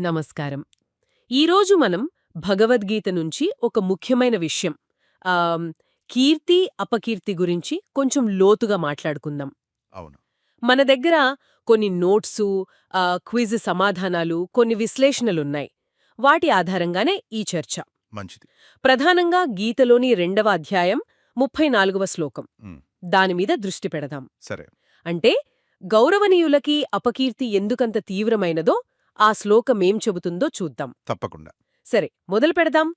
నమస్కారం. ఈరోజు మనం భగవద్గీత నుంచి ఒక ముఖ్యమైన విషయం కీర్తి అపకీర్తి గురించి కొంచెం లోతుగా మాట్లాడుకుందాం. అవును. మన దగ్గర కొన్ని నోట్సు క్విజ్ సమాధానాలు కొన్ని విశ్లేషణలున్నాయి. వాటి ఆధారంగానే ఈ చర్చ. మంచిది. ప్రధానంగా గీతలోని రెండవ అధ్యాయం ముప్పై నాలుగవ శ్లోకం. దానిమీద దృష్టి పెడదాం. సరే. అంటే గౌరవనీయులకి అపకీర్తి ఎందుకంత తీవ్రమైనదో ఆ శ్లోకమేం చెబుతుందో చూద్దాం. తప్పకుండా. సరే మొదలు పెడదాం.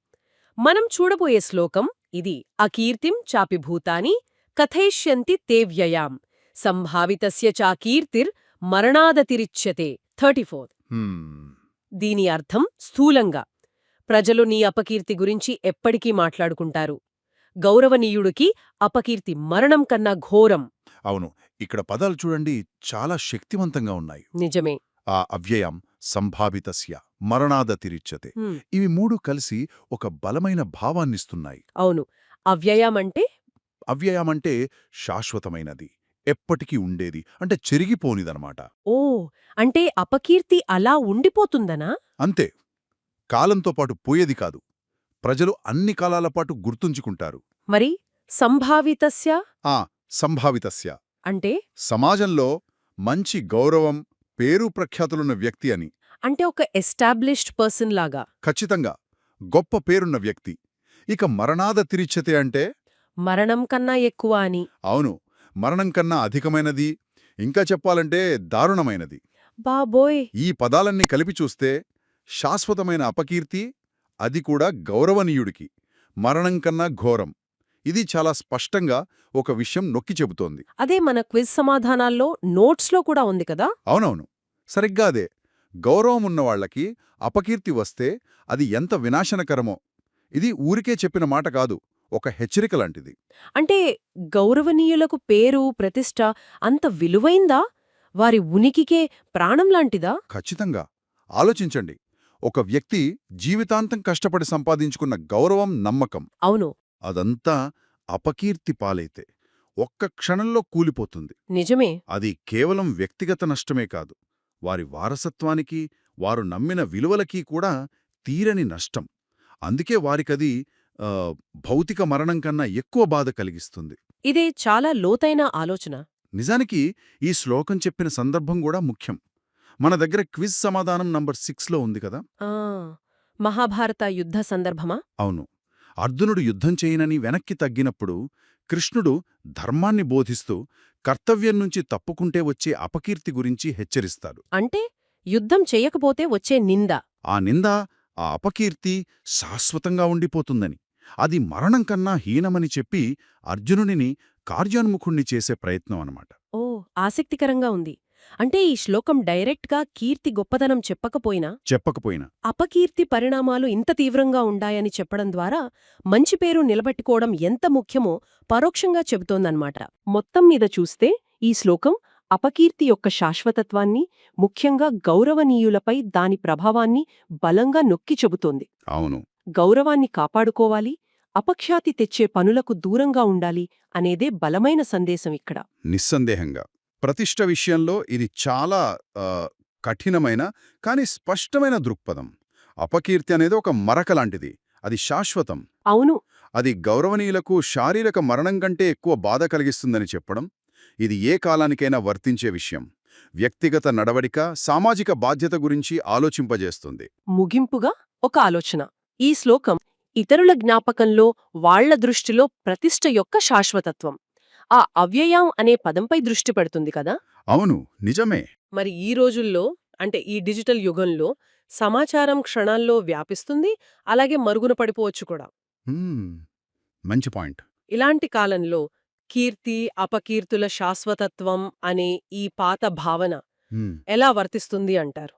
మనం చూడబోయే శ్లోకం ఇది అకీర్తిం చాపి భూతాని కథయిష్యంతి తే వ్యయాం సంభావితస్య చాకీర్తిర్ మరణాదతిరిచ్యతే. Thirty four. దీని అర్థం స్థూలంగా. ప్రజలు నీ అపకీర్తి గురించి ఎప్పటికీ మాట్లాడుకుంటారు. గౌరవనీయుడికి అపకీర్తి మరణం కన్నా ఘోరం. అవును ఇక్కడ పదాలు చూడండి చాలా శక్తివంతంగా ఉన్నాయి. నిజమే. ఆ అవ్యయం సంభావితస్య మరణాదతిరిచ్యతే హ్మ్, ఇవి మూడు కలిసి ఒక బలమైన భావాన్నిస్తున్నాయి. అవును. అవ్యయమంటే? అవ్యయమంటే శాశ్వతమైనది. ఎప్పటికీ ఉండేది. అంటే చెరిగిపోనిదనమాట. ఓ! అంటే అపకీర్తి అలా ఉండిపోతుందనా? అంతే. కాలంతో పాటు పోయేది కాదు. ప్రజలు అన్ని కాలాల పాటు గుర్తుంచుకుంటారు. మరి సంభావితస్య? ఆ! సంభావితస్య. అంటే? సమాజంలో మంచి గౌరవం పేరు ప్రఖ్యాతులున్న వ్యక్తి అని. అంటే ఒక ఎస్టాబ్లిష్డ్ పర్సన్ లాగా. ఖచ్చితంగా. గొప్ప పేరున్న వ్యక్తి. ఇక మరణాద తిరిచ్చతే అంటే? మరణం కన్నా ఎక్కువ అని. అవును. మరణం కన్నా అధికమైనది. ఇంకా చెప్పాలంటే దారుణమైనది. బాబోయ్! ఈ పదాలన్నీ కలిపి చూస్తే శాశ్వతమైన అపకీర్తి అది కూడా గౌరవనీయుడికి. మరణం కన్నా ఘోరం. ఇది చాలా స్పష్టంగా ఒక విషయం నొక్కి చెబుతోంది. అదే మన క్విజ్ సమాధానాల్లో నోట్స్లో కూడా ఉంది కదా? అవునవును. సరిగ్గా అదే. గౌరవం ఉన్నవాళ్ళకి అపకీర్తి వస్తే అది ఎంత వినాశనకరమో. ఇది ఊరికే చెప్పిన మాట కాదు ఒక హెచ్చరిక లాంటిది. అంటే గౌరవనీయులకు పేరు ప్రతిష్ట అంత విలువైందా? వారి ఉనికికే ప్రాణం లాంటిదా? ఖచ్చితంగా. ఆలోచించండి. ఒక వ్యక్తి జీవితాంతం కష్టపడి సంపాదించుకున్న గౌరవం నమ్మకం. అవును. అదంతా అపకీర్తి పాలైతే ఒక్క క్షణంలో కూలిపోతుంది. నిజమే. అది కేవలం వ్యక్తిగత నష్టమే కాదు. వారి వారసత్వానికి వారు నమ్మిన విలువలకి కూడా తీరని నష్టం. అందుకే వారికది భౌతిక మరణం కన్నా ఎక్కువ బాధ కలిగిస్తుంది. ఇదే చాలా లోతైన ఆలోచన. నిజానికి ఈ శ్లోకం చెప్పిన సందర్భం కూడా ముఖ్యం. మన దగ్గర క్విజ్ సమాధానం నంబర్ సిక్స్లో ఉంది కదా? మహాభారత యుద్ధ సందర్భమా? అవును. అర్జునుడు యుద్ధం చేయనని వెనక్కి తగ్గినప్పుడు కృష్ణుడు ధర్మాన్ని బోధిస్తూ కర్తవ్యం నుంచి తప్పుకుంటే వచ్చే అపకీర్తి గురించి హెచ్చరిస్తాడు. అంటే యుద్ధం చెయ్యకపోతే వచ్చే నింద. ఆ నింద ఆ అపకీర్తి శాశ్వతంగా ఉండిపోతుందని. అది మరణం కన్నా హీనమని చెప్పి అర్జునునిని కార్యోన్ముఖుణ్ణి చేసే ప్రయత్నం అన్నమాట. ఓ ఆసక్తికరంగా ఉంది. అంటే ఈ శ్లోకం డైరెక్ట్గా కీర్తి గొప్పదనం చెప్పకపోయినా? చెప్పకపోయినా. అపకీర్తి పరిణామాలు ఇంత తీవ్రంగా ఉండాయని చెప్పడం ద్వారా మంచి పేరు నిలబెట్టుకోవడం ఎంత ముఖ్యమో పరోక్షంగా చెబుతోందన్నమాట. మొత్తం మీద చూస్తే ఈ శ్లోకం అపకీర్తి యొక్క శాశ్వతత్వాన్ని ముఖ్యంగా గౌరవనీయులపై దాని ప్రభావాన్ని బలంగా నొక్కి చెబుతోంది. అవును. గౌరవాన్ని కాపాడుకోవాలి అపఖ్యాతి తెచ్చే పనులకు దూరంగా ఉండాలి అనేదే బలమైన సందేశం ఇక్కడ. నిస్సందేహంగా. ప్రతిష్ట విషయంలో ఇది చాలా కఠినమైన కాని స్పష్టమైన దృక్పథం. అపకీర్తి అనేది ఒక మరక లాంటిది. అది శాశ్వతం. అవును. అది గౌరవనీయులకు శారీరక మరణం కంటే ఎక్కువ బాధ కలిగిస్తుందని చెప్పడం ఇది ఏ కాలానికైనా వర్తించే విషయం. వ్యక్తిగత నడవడిక సామాజిక బాధ్యత గురించి ఆలోచింపజేస్తుంది. ముగింపుగా ఒక ఆలోచన. ఈ శ్లోకం ఇతరుల జ్ఞాపకంలో వాళ్ళ దృష్టిలో ప్రతిష్ట యొక్క శాశ్వతత్వం. ఆ అవ్యయం అనే పదంపై దృష్టి పెడుతుంది కదా? అవును నిజమే. మరి ఈ రోజుల్లో అంటే ఈ డిజిటల్ యుగంలో సమాచారం క్షణాల్లో వ్యాపిస్తుంది అలాగే మరుగున పడిపోవచ్చు కూడా. మంచి పాయింట్. ఇలాంటి కాలంలో కీర్తి అపకీర్తుల శాశ్వతత్వం అనే ఈ పాత భావన ఎలా వర్తిస్తుంది అంటారు?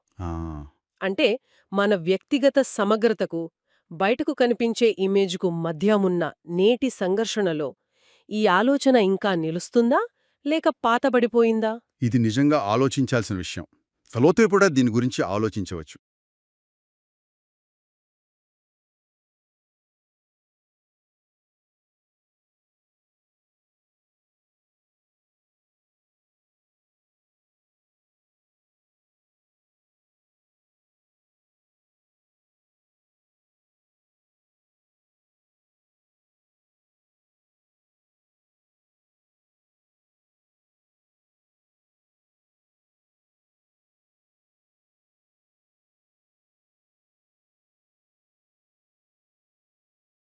అంటే మన వ్యక్తిగత సమగ్రతకు బయటకు కనిపించే ఇమేజ్కు మధ్య ఉన్న నేటి సంఘర్షణలో ఈ ఆలోచన ఇంకా నిలుస్తుందా? లేక పాతబడిపోయిందా? ఇది నిజంగా ఆలోచించాల్సిన విషయం. ఫలోతే కూడా దీని గురించి ఆలోచించవచ్చు.